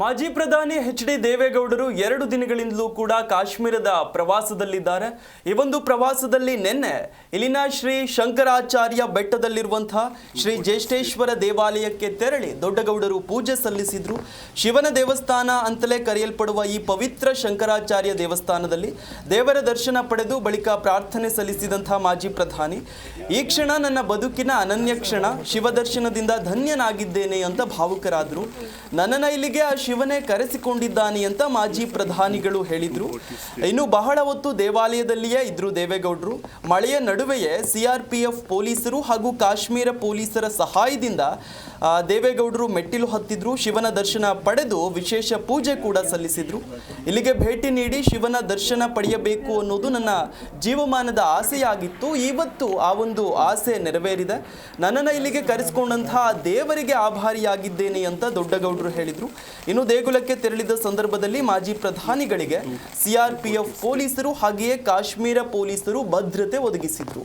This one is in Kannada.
ಮಾಜಿ ಪ್ರಧಾನಿ ಎಚ್ ಡಿ ದೇವೇಗೌಡರು ಎರಡು ದಿನಗಳಿಂದಲೂ ಕೂಡ ಕಾಶ್ಮೀರದ ಪ್ರವಾಸದಲ್ಲಿದ್ದಾರೆ. ಈ ಒಂದು ಪ್ರವಾಸದಲ್ಲಿ ನಿನ್ನೆ ಇಲ್ಲಿನ ಶ್ರೀ ಶಂಕರಾಚಾರ್ಯ ಬೆಟ್ಟದಲ್ಲಿರುವಂತಹ ಶ್ರೀ ಜ್ಯೇಷ್ಠೇಶ್ವರ ದೇವಾಲಯಕ್ಕೆ ತೆರಳಿ ದೊಡ್ಡಗೌಡರು ಪೂಜೆ ಸಲ್ಲಿಸಿದ್ರು. ಶಿವನ ದೇವಸ್ಥಾನ ಅಂತಲೇ ಕರೆಯಲ್ಪಡುವ ಈ ಪವಿತ್ರ ಶಂಕರಾಚಾರ್ಯ ದೇವಸ್ಥಾನದಲ್ಲಿ ದೇವರ ದರ್ಶನ ಪಡೆದು ಬಳಿಕ ಪ್ರಾರ್ಥನೆ ಸಲ್ಲಿಸಿದಂತಹ ಮಾಜಿ ಪ್ರಧಾನಿ, ಈ ಕ್ಷಣ ನನ್ನ ಬದುಕಿನ ಅನನ್ಯ ಕ್ಷಣ ಶಿವ ದರ್ಶನದಿಂದ ಧನ್ಯನಾಗಿದ್ದೇನೆ ಅಂತ ಭಾವುಕರಾದರು. ನನ್ನನ್ನು ಇಲ್ಲಿಗೆ ಆ ಶಿವನೇ ಕರೆಸಿಕೊಂಡಿದ್ದಾನೆ ಅಂತ ಮಾಜಿ ಪ್ರಧಾನಿಗಳು ಹೇಳಿದ್ರು. ಇನ್ನು ಬಹಳ ಹೊತ್ತು ದೇವಾಲಯದಲ್ಲಿಯೇ ಇದ್ರು ದೇವೇಗೌಡರು. ಮಳೆಯ ನಡುವೆಯೇ ಸಿಆರ್ಪಿಎಫ್ ಪೊಲೀಸರು ಹಾಗೂ ಕಾಶ್ಮೀರ ಪೊಲೀಸರ ಸಹಾಯದಿಂದ ದೇವೇಗೌಡರು ಮೆಟ್ಟಿಲು ಹತ್ತಿದ್ರು, ಶಿವನ ದರ್ಶನ ಪಡೆದು ವಿಶೇಷ ಪೂಜೆ ಕೂಡ ಸಲ್ಲಿಸಿದ್ರು. ಇಲ್ಲಿಗೆ ಭೇಟಿ ನೀಡಿ ಶಿವನ ದರ್ಶನ ಪಡೆಯಬೇಕು ಅನ್ನೋದು ನನ್ನ ಜೀವಮಾನದ ಆಸೆಯಾಗಿತ್ತು. ಇವತ್ತು ಆ ಒಂದು ಆಸೆ ನೆರವೇರಿದೆ. ನನ್ನನ್ನು ಇಲ್ಲಿಗೆ ಕರೆಸಿಕೊಂಡಂತಹ ದೇವರಿಗೆ ಆಭಾರಿಯಾಗಿದ್ದೇನೆ ಅಂತ ದೊಡ್ಡಗೌಡರು ಹೇಳಿದರು. ಇನ್ನು ದೇಗುಲಕ್ಕೆ ತೆರಳಿದ ಸಂದರ್ಭದಲ್ಲಿ ಮಾಜಿ ಪ್ರಧಾನಿಗಳಿಗೆ ಸಿಆರ್ಪಿಎಫ್ ಪೊಲೀಸರು ಹಾಗೆಯೇ ಕಾಶ್ಮೀರ ಪೊಲೀಸರು ಭದ್ರತೆ ಒದಗಿಸಿದ್ರು.